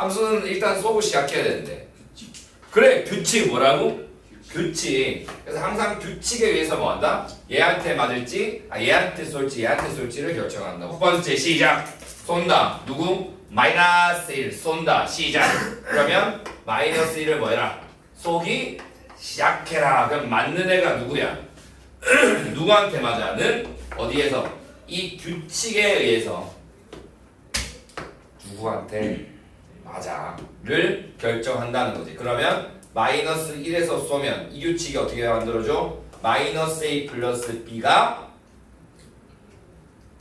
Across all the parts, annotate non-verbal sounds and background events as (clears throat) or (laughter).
함수는 일단 쏘고 시작해야 되는데. 그래 규칙 뭐라고? 규칙. 그래서 항상 규칙에 의해서 뭐 한다? 얘한테 맞을지, 아 얘한테 쏠지, 얘한테 쏠지를 결정한다. 첫 번째 시작. 쏜다. 누구? 마이너스 1 쏜다. 시작. 그러면 마이너스 1을 뭐 해라? 쏘기 시작해라. 그럼 맞는 애가 누구야? (clears throat) 누구한테 맞아?는 어디에서? 이 규칙에 의해서 누구한테 맞아를 결정한다는 거지. 그러면 마이너스 1에서 쏘면 이 규칙이 어떻게 만들어져? 마이너스 A 플러스 B가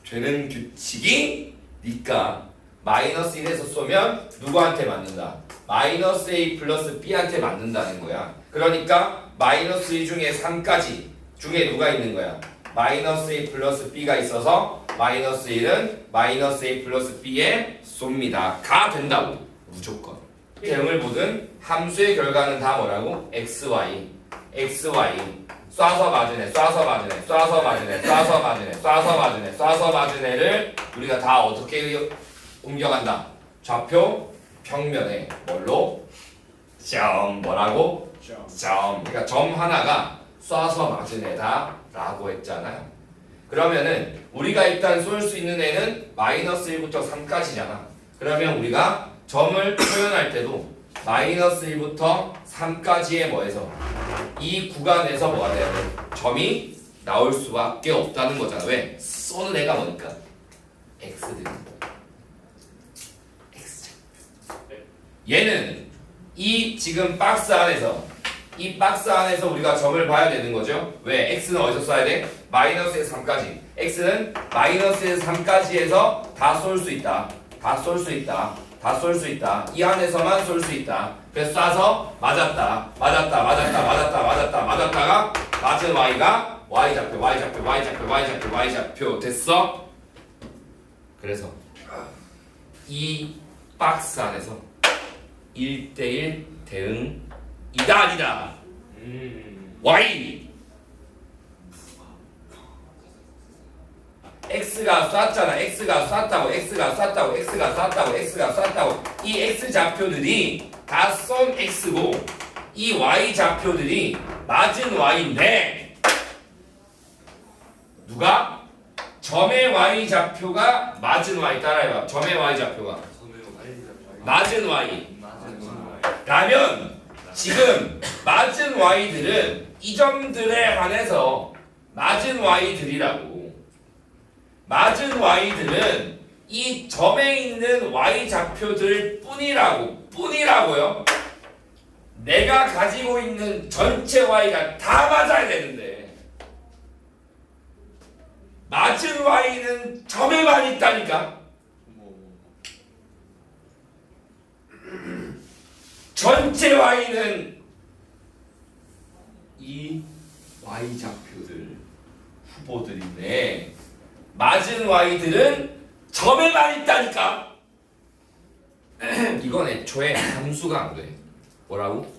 되는 규칙이니까 마이너스 1에서 쏘면 누구한테 맞는다? 마이너스 A 플러스 B한테 맞는다는 거야. 그러니까 마이너스 2 중에 3까지 중에 누가 있는 거야? 마이너스 A 플러스 B가 있어서 마이너스 1은 마이너스 A 플러스 B에 쏩니다. 가 된다고 무조건. 대응을 보든 함수의 결과는 다 뭐라고? x, y, x, y 쏴서 맞은 애, 쏴서 맞은 애, 쏴서 맞은 애, 쏴서 맞은 애, 쏴서 맞은 애, 쏴서 맞은 애를 우리가 다 어떻게 옮겨간다? 좌표 평면에 뭘로? 점 뭐라고? 점. 그러니까 점 하나가 쏴서 맞은 애다라고 했잖아요. 그러면은 우리가 일단 쏠 수 있는 애는 마이너스 1부터 3까지잖아. 그러면 우리가 점을 표현할 때도 마이너스 1부터 3까지의 뭐에서 이 구간에서 뭐가 돼야 돼? 점이 나올 수밖에 없다는 거잖아. 왜? 쏘는 애가 뭐니까? x들이 x 얘는 이 지금 박스 안에서 이 박스 안에서 우리가 점을 봐야 되는 거죠. 왜? x는 어디서 써야 돼? 마이너스에서 3까지. x는 마이너스에서 3까지에서 다 쏠 수 있다. 다 쏠 수 있다. 다 쏠 수 있다. 이 안에서만 쏠 수 있다. 그래서 쏴서 맞았다. 맞았다. 맞았다. 맞았다. 맞았다. 맞았다가 맞은 y가 y 좌표, y 좌표, y 좌표, y 좌표, y 좌표 됐어? 그래서 이 박스 안에서 1대1 대응이다 아니다. y x가 쐈잖아. x가 쐈다고, x가 쐈다고, x가 쐈다고, x가 쐈다고. 이 x 좌표들이 다쏜 x고 이 y 좌표들이 맞은 y인데 누가 점의 y 좌표가 맞은 y 따라해봐. 점의 y 좌표가 맞은 y. 라면 지금 맞은 y들은 이 점들에 한해서 맞은 y들이라고. 맞은 y들은 이 점에 있는 y 좌표들 뿐이라고 뿐이라고요. 내가 가지고 있는 전체 y가 다 맞아야 되는데 맞은 y는 점에만 있다니까. 전체 y는 이 y 좌표들 후보들인데 맞은 y들은 점에만 있다니까. (clears throat) 이건 애초에 함수가 안 돼. 뭐라고?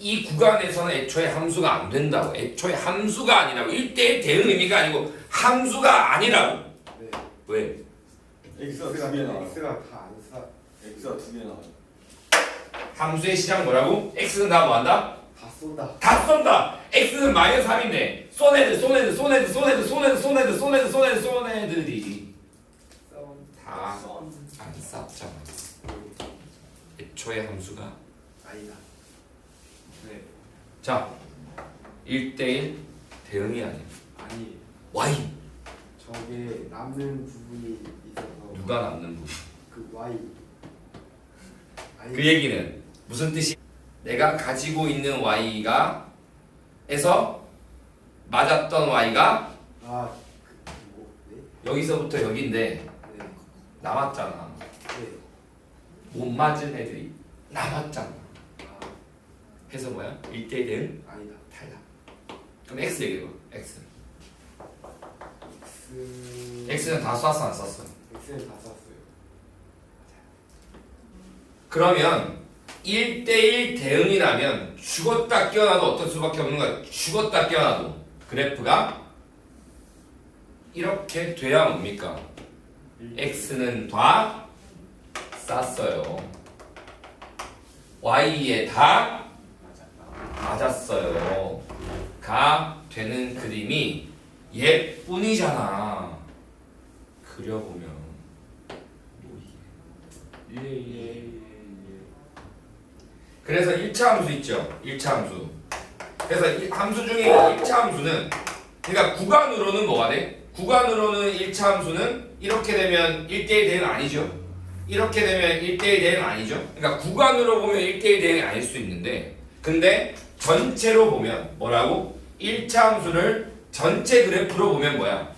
이 구간에서는 애초에 함수가 안 된다고. 애초에 함수가 아니라고. 1대1 대응 의미가 아니고 함수가 아니라고. 네. 왜? X가 X가 두개 나와. X가 다안 사. X가 두개 나와. 함수의 시작 뭐라고? x는 다 뭐한다? 다 쏜다. 다 쏜다. x는 마이너스 3인데 쏜 애들 쏜 애들 쏜 애들 쏜 애들 쏜 애들 쏜 애들 쏜 애들 쏜 애들 쏜 애들이 쏜. 다안 쌌잖아. 애초에 함수가 아니다. 네. 자 1대1 대응이 아니야. 아니. y 저게 남는 부분이 있어서 누가 남는 부분. 그 Y. 아니. 그 얘기는 무슨 뜻이? 내가 가지고 있는 y가 에서 맞았던 y가 아. 그, 뭐, 네? 여기서부터 여기인데 네. 남았잖아. 네. 못 맞은 애들이 남았잖아. 아. 해서 뭐야? 1대1 대응 아니다. 탈락. 그럼 x 얘기해봐. x. X. x는 다 쐈어 안 쐈어? X는 다 쐈어요. 그러면 1대1 대응이라면 죽었다 깨어나도 어떨 수밖에 없는 거야. 죽었다 깨어나도 그래프가 이렇게 돼야 뭡니까? x는 다 쌌어요. y에 다. 맞았어요. 가 되는 그림이 얘뿐이잖아. 그려보면 예, 예. 그래서 1차 함수 있죠. 1차 함수. 그래서 이 함수 중에 1차 함수는 그러니까 구간으로는 뭐가 돼? 구간으로는 1차 함수는 이렇게 되면 1대1 대응 아니죠. 이렇게 되면 1대1 대응 아니죠. 그러니까 구간으로 보면 1대1 대응이 아닐 수 있는데 근데 전체로 보면 뭐라고? 1차 함수를 전체 그래프로 보면 뭐야?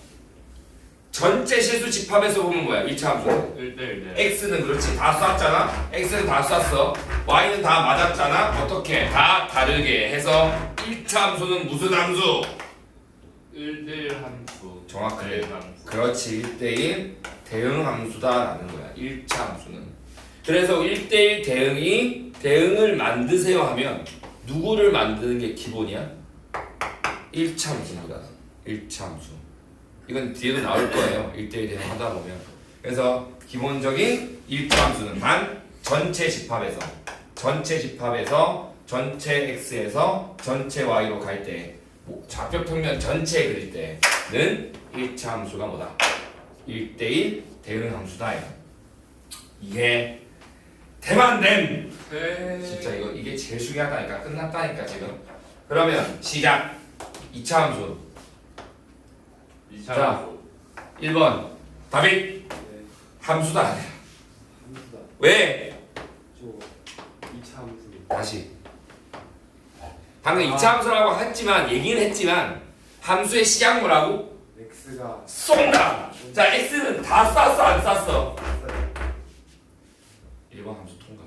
전체 실수 집합에서 보면 뭐야? 1차 함수는 1대1 x는 그렇지 다 쐈잖아? X는 다 쐈어. Y는 다 맞았잖아? 어떻게? 다 다르게 해서 1차 함수는 무슨 함수? 1대1 함수. 정확하게. 대응 함수. 그렇지 1대1 대응 함수다라는 거야 1차 함수는. 그래서 1대1 대응이 대응을 만드세요 하면 누구를 만드는 게 기본이야? 1차 함수입니다. 1차 함수 이건 뒤에도 나올 거예요. 1대1 대응 하다 보면. 그래서 기본적인 1차 함수는 단 전체 집합에서 전체 집합에서 전체 x에서 전체 y로 갈 때 좌표 평면 전체 그릴 때는 1차 함수가 뭐다? 1대1 대응 함수다. 이게 대만됨 네. 진짜 이거 이게 제일 중요하다니까. 끝났다니까 지금. 그러면 시작! 2차 함수. 2차 자. 함수 1번 답이 네. 함수다 아니야 함수다. 왜? 저 2차 함수. 다시 방금 아. 2차 함수라고 했지만 얘기는 했지만 함수의 시작 뭐라고? x가 쏜다 자 x는 다 쐈어 안? 있어요. 1번 함수 통과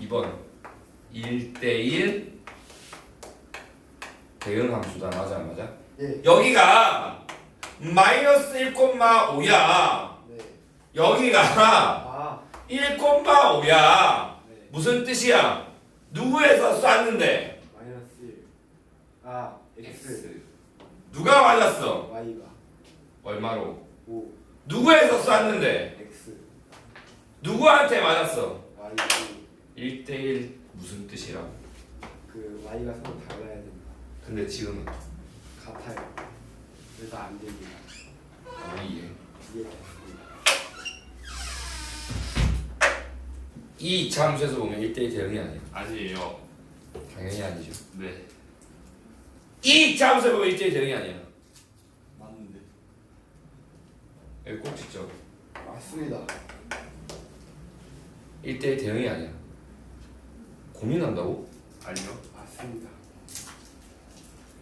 2번 1대1 대응 함수다 맞아 안 맞아? 예. 여기가 마이너스 1,5야 네. 여기가 아. 1,5야 네. 무슨 뜻이야? 누구에서 쐈는데? 마이너스 1. 아. x. 누가 맞았어? y가 얼마로? 5. 누구에서 쐈는데? x. 누구한테 맞았어? y 1대1 무슨 뜻이라고? 그 y가 서로 달라야 된다. 근데 지금은 같아요. 그래서 안 됩니다. 어이해 이해됐습니다. 이 2차 함수에서 보면 1대1 대응이 아니야 아니에요 당연히 아니죠 네이 2차 함수에 보면 1대1 대응이 아니야 맞는데. 여기 꼭 찍죠 맞습니다. 1대1 대응이 아니야 고민한다고? 아니요 맞습니다.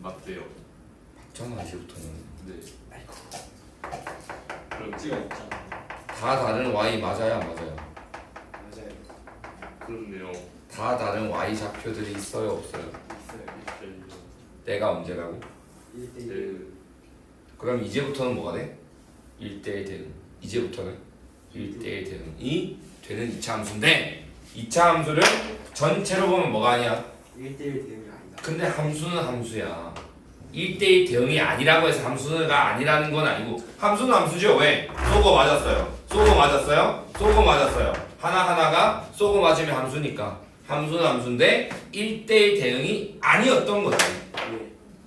맞대요 맞잖아 이제부터는 네 아이고. 그럼 찌가 있잖아. 다 다른 y 맞아요 안 맞아요? 맞아요. 그렇네요 다 다른 y 좌표들이 있어요 없어요? 있어요. 1대1 때가 언제라고? 1대1. 네 그럼 이제부터는 뭐가 돼? 1대1 대응 이제부터는 1대1 대응이 되는 2차 함수인데 2차 함수를 전체로 보면 뭐가 아니야? 1대1 대응이 아니다. 근데 함수는 함수야 1대1 대응이 아니라고 해서 함수가 아니라는 건 아니고 함수는 함수죠 왜? 쏘고 맞았어요 쏘고 맞았어요 쏘고 맞았어요 하나하나가 쏘고 맞으면 함수니까 함수는 함수인데 1대1 대응이 아니었던 거지 예.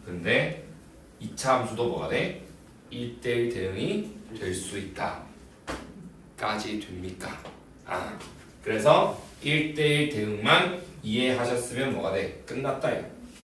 근데 2차 함수도 뭐가 돼? 1대1 대응이 될 수 있다. 까지 됩니까? 아, 그래서 1대1 대응만 이해하셨으면 뭐가 돼? 끝났다. 이거.